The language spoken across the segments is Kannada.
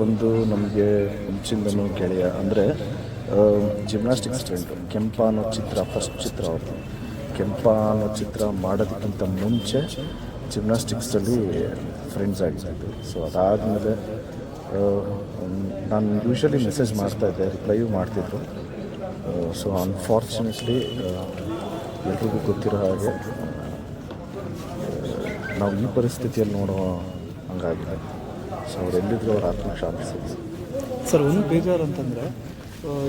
ಬಂದು ನಮಗೆ ಮುಂಚಿಂದನೂ ಗೆಳೆಯ, ಅಂದರೆ ಜಿಮ್ನಾಸ್ಟಿಕ್ ಸ್ಟೂಡೆಂಟ್ ಕೆಂಪ ಅನ್ನೋ ಚಿತ್ರ ಫಸ್ಟ್ ಚಿತ್ರ ಅವರು ಕೆಂಪ ಅನ್ನೋ ಚಿತ್ರ ಮಾಡೋದಕ್ಕಿಂತ ಮುಂಚೆ ಜಿಮ್ನಾಸ್ಟಿಕ್ಸಲ್ಲಿ ಫ್ರೆಂಡ್ಸ್ ಆಗಿದ್ದು. ಸೊ ಅದಾದಮೇಲೆ ನಾನು ಯೂಶ್ವಲಿ ಮೆಸೇಜ್ ಮಾಡ್ತಾಯಿದ್ದೆ ರಿಪ್ಲೈಯೂ ಮಾಡ್ತಿದ್ರು. ಸೊ ಅನ್ಫಾರ್ಚುನೇಟ್ಲಿ ಎಲ್ರಿಗೂ ಗೊತ್ತಿರೋ ಹಾಗೆ ನಾವು ಈ ಪರಿಸ್ಥಿತಿಯಲ್ಲಿ ನೋಡೋ ಹಂಗಾಗಿದೆ. ಸೊ ಅವ್ರು ಎಲ್ಲಿದ್ರು ಅವ್ರ ಆತ್ಮ ಶಾಂತಿ ಸರ್ ಒಂದು ಬೇಜಾರು ಅಂತಂದರೆ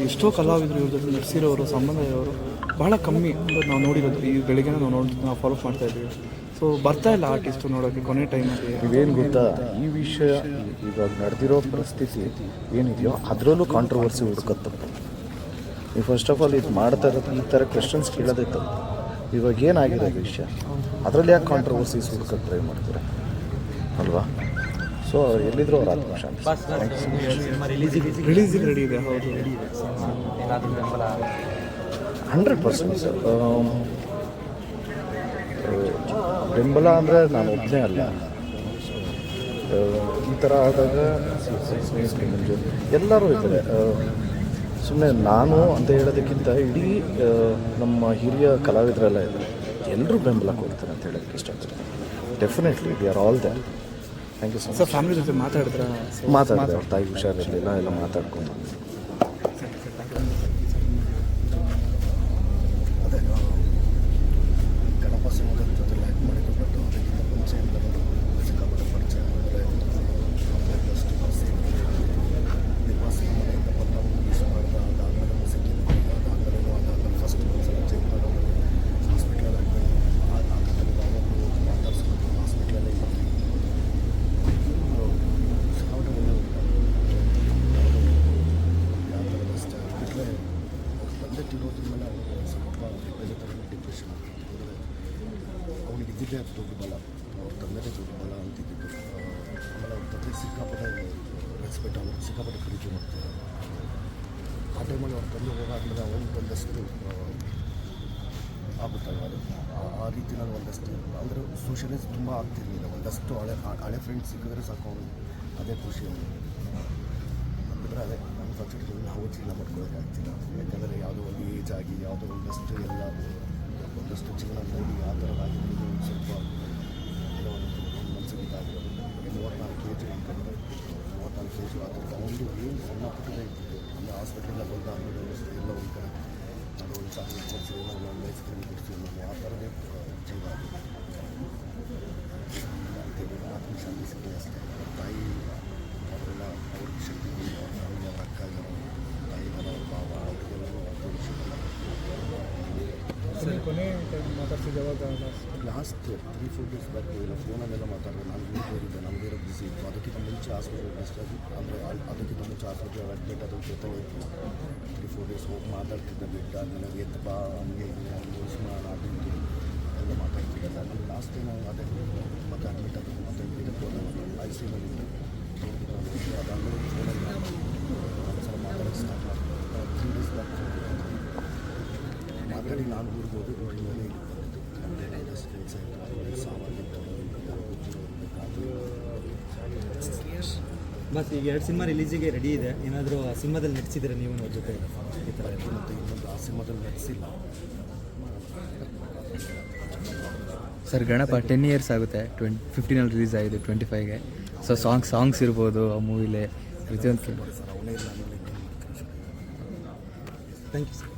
ಎಷ್ಟೋ ಕಲಾವಿದರು ಇವ್ರ ಜೊತೆ ನಡೆಸಿರೋರು ಸಂಬಂಧ ಇರೋರು ಬಹಳ ಕಮ್ಮಿ ಅಂದ್ರೆ ನಾವು ನೋಡಿರೋದು. ಈ ಬೆಳಿಗ್ಗೆ ನಾವು ನೋಡಿ ನಾವು ಫಾಲೋ ಮಾಡ್ತಾ ಇದ್ದೀವಿ. ಸೊ ಬರ್ತಾ ಇಲ್ಲ ಆರ್ಟಿಸ್ಟು ನೋಡೋಕ್ಕೆ ಕೊನೆ ಟೈಮಲ್ಲಿ ಇವೇನು ಗೊತ್ತಾ? ಈ ವಿಷಯ ಇವಾಗ ನಡೆದಿರೋ ಪರಿಸ್ಥಿತಿ ಏನಿದೆಯೋ ಅದರಲ್ಲೂ ಕಾಂಟ್ರವರ್ಸಿ ಹುಡುಕತ್ತೆ. ನೀವು ಫಸ್ಟ್ ಆಫ್ ಆಲ್ ಇದು ಮಾಡ್ತಾ ಇರೋದು ಈ ಥರ ಕ್ವೆಶನ್ಸ್ ಕೇಳೋದೇ ತಪ್ಪು. ಇವಾಗ ಏನಾಗಿರೋದು ವಿಷಯ? ಅದರಲ್ಲಿ ಯಾಕೆ ಕಾಂಟ್ರವರ್ಸೀಸ್ ಹುಡುಕಕ್ಕೆ ಟ್ರೈ ಮಾಡ್ತೀರಾ? ಅಲ್ವಾ? ಸೊ ಎಲ್ಲಿದ್ರು ಅವ್ರು ಆತ್ಮ ಶಾಂತಿ. ಥ್ಯಾಂಕ್ ಯು ಸೊ ಮಚ್ ರಿಲೀಸಿಗೆ ರೆಡಿ ಇದೆ ಹೌದು ಹಂಡ್ರೆಡ್ ಪರ್ಸೆಂಟ್ ಸರ್ ಬೆಂಬಲ ಅಂದರೆ ನಾನು ಒಬ್ಬನೇ ಅಲ್ಲ. ಈ ಥರ ಆದಾಗ ಎಲ್ಲರೂ ಇದ್ದಾರೆ. ಸುಮ್ಮನೆ ನಾನು ಅಂತ ಹೇಳೋದಕ್ಕಿಂತ ಇಡೀ ನಮ್ಮ ಹಿರಿಯ ಕಲಾವಿದರೆಲ್ಲ ಇದ್ದಾರೆ. ಎಲ್ಲರೂ ಬೆಂಬಲ ಕೊಡ್ತಾರೆ ಅಂತ ಹೇಳೋದಕ್ಕೆ ಇಷ್ಟಪಡ್ತೀನಿ. Definitely we are all there thank you so sir much family ಜೊತೆ ಮಾತಾಡಿದ್ರ? ಮಾತಾಡಿದೆ. ಅವ್ರ ತಾಯಿ ಹುಷಾರಿರಲಿಲ್ಲ ಎಲ್ಲ ಮಾತಾಡ್ಕೊಂಡು ತಿನ್ನೋದ್ರ ಮೇಲೆ ಅವನಿಗೆ ಸ್ವಲ್ಪ ಬೇರೆ ಥರ ಡಿಪ್ರೆಷನ್ ಅಂದರೆ ಅವನಿಗೆ ಇದ್ದಿದ್ದೇ ದೊಡ್ಡ ಬಲ. ಅವ್ರ ತಂದೆನೇ ದೊಡ್ಡ ಬಲ ಅಂತಿದ್ದು ಆಮೇಲೆ ಅವ್ರ ತಂದೆ ಸಿಕ್ಕಾಪಟ್ಟೆ ರೆಸ್ಪೆಕ್ಟ್ ಅವ್ರಿಗೆ ಸಿಕ್ಕಾಪಟ್ಟೆ ಪ್ರೀತಿ ಮಾಡ್ತಾರೆ. ಆ ಟೈಮಲ್ಲಿ ಅವ್ರ ತಂದೆ ಹೋಗಾದ್ಮೇಲೆ ಅವನಿಗೆ ಒಂದಷ್ಟು ಆಗುತ್ತಲ್ಲ ಅದು? ಆ- ರೀತಿ ನಾನು ಒಂದಷ್ಟು, ಅಂದರೆ ಸೋಷಲೈಸ್ ತುಂಬ ಆಗ್ತಿರಲಿಲ್ಲ. ಒಂದಷ್ಟು ಹಳೆ ಹಳೆ ಫ್ರೆಂಡ್ಸ್ ಸಿಕ್ಕಿದ್ರೆ ಸಾಕು ಅವನು ಅದೇ ಖುಷಿ ಅವನಿಗೆ ಅಂದರೆ ಅದೇ ಸಬ್ಜೆಕ್ಟ್ ನಾವು ಜೀವನ ಮಾಡ್ಕೊಳ್ಳೋಕೆ ಯಾವುದೋ ಒಂದು ಏಜ್ ಆಗಿ ಯಾವುದೋ ಒಂದಷ್ಟು ಎಲ್ಲ ಒಂದಷ್ಟು ಜೀವನ ನೋಡಿ ಆ ಥರದಾಗಿರೋದು ಒಂದು ಸ್ವಲ್ಪ ಏನೋ ಒಂದು ಮನಸ್ಸಿಗೆ ಇದಾಗಿರೋದು ಮೂವತ್ತ್ನಾಲ್ಕು ಏಜ್ ಇಟ್ಕೊಂಡ್ರೆ ಮೂವತ್ತ್ನಾಲ್ಕು ಏಜ್ ಆ ಥರದ ಒಂದು ಏನು ಸಣ್ಣ ಪುಟ್ಟದೇ ಇರ್ತಿತ್ತು ಅಂದರೆ ಹಾಸ್ಪಿಟ್ಲಿಂದ ಬಂದ ಆಮೇಲೆ ಒಂದಷ್ಟು ಎಲ್ಲ ಒಂದು ಕಡೆ ಅದು ಒಂದು ಚಾಕ್ಲೇಟ್ ಕೊಡಿಸಿ ಏನೋ ಒಂದು ಐಸ್ ಕ್ರೀಮ್ ಕೊಡಿಸಿ ಅನ್ನೋ ಆ ಥರದೇ ಆ, ಜೀವ ಅದು ಸರ್ ಕೊನೆ ಟೈಮ್ ಮಾತಾಡ್ತಿದ್ದೆ ಯಾವಾಗ last three four days back ಇಲ್ಲ ಫೋನಲ್ಲೆಲ್ಲ ಮಾತಾಡಿದೆ ನಾನು ಊರಿಗೆ ಹೋಗಿದ್ದೆ ನಾನು ಬೇರೆ ಬಿಸಿ ಇತ್ತು ಅದಕ್ಕಿಂತ ಮುಂಚೆ ಹಾಸ್ಪಿಟಲ್ ಅಡ್ಮಿಟ್ ಆಗಿ ಅಂದರೆ ಅದಕ್ಕಿಂತ ಮುಂಚೆ ಹಾಸ್ಪಿಟಲ್ ಅಡ್ಮಿಟ್ ಅದ್ರ ಜೊತೆ ಹೋಯ್ತು ತ್ರೀ ಫೋರ್ ಡೇಸ್ ಹೋಗಿ ಮಾತಾಡ್ತಿದ್ದೆ ಬಿಟ್ಟು ಆದಮೇಲೆ ಎದ್ದು ಬಾ ಹಂಗೆ ಹಿಂಗೆ ಯೂಸ್ ಮಾಡೋಣ ಅದು ಇದು ಎಲ್ಲ ಮಾತಾಡ್ತಿದ್ದೆ ನಾನು ಲಾಸ್ಟ್ ಟೈಮ್ ಅದೇ ಮತ್ತೆ ಅಡ್ಮಿಟ್ ಆಗಿ ಮತ್ತೆ ಇದಕ್ಕೆ ಹೋದಾಗ ಐ ಸಿ ಯುನಲ್ಲಿ ಮಾತಾಡಿ ನಾನು ಇಲ್ಲಿ ಬಂದಿದ್ದು ಅಂದರೆ ಒಂದಷ್ಟು ಕೆಲಸ ಇತ್ತು ಸಾವಾಗಿತ್ತು ಬಸ್ ಈಗ ಎರಡು ಸಿನಿಮಾ ರಿಲೀಸಿಗೆ ರೆಡಿ ಇದೆ. ಏನಾದರೂ ಆ ಸಿನಿಮಾದಲ್ಲಿ ನಟಿಸಿದ್ರೆ ನೀವು ಅವ್ರ ಜೊತೆ? ಈ ಥರ ಮತ್ತು ಇನ್ನೊಂದು ಆ ಸಿನಿಮಾದಲ್ಲಿ ನಟಿಸಿಲ್ಲ. ಸರ್ ಗಣಪ ಟೆನ್ ಇಯರ್ಸ್ ಆಗುತ್ತೆ. ಟ್ವೆಂಟಿ ಫಿಫ್ಟೀನಲ್ಲಿ ರಿಲೀಸ್ ಆಗಿದೆ ಟ್ವೆಂಟಿ ಫೈವ್ಗೆ ಸೊ ಸಾಂಗ್ ಸಾಂಗ್ಸ್ ಇರ್ಬೋದು ಆ ಮೂವಿಲೇ ಪ್ರತಿಯೊಂದು ಸರ್ ಅವನೇ ಇಲ್ಲ ಆಮೇಲೆ ಥ್ಯಾಂಕ್ ಯು ಸರ್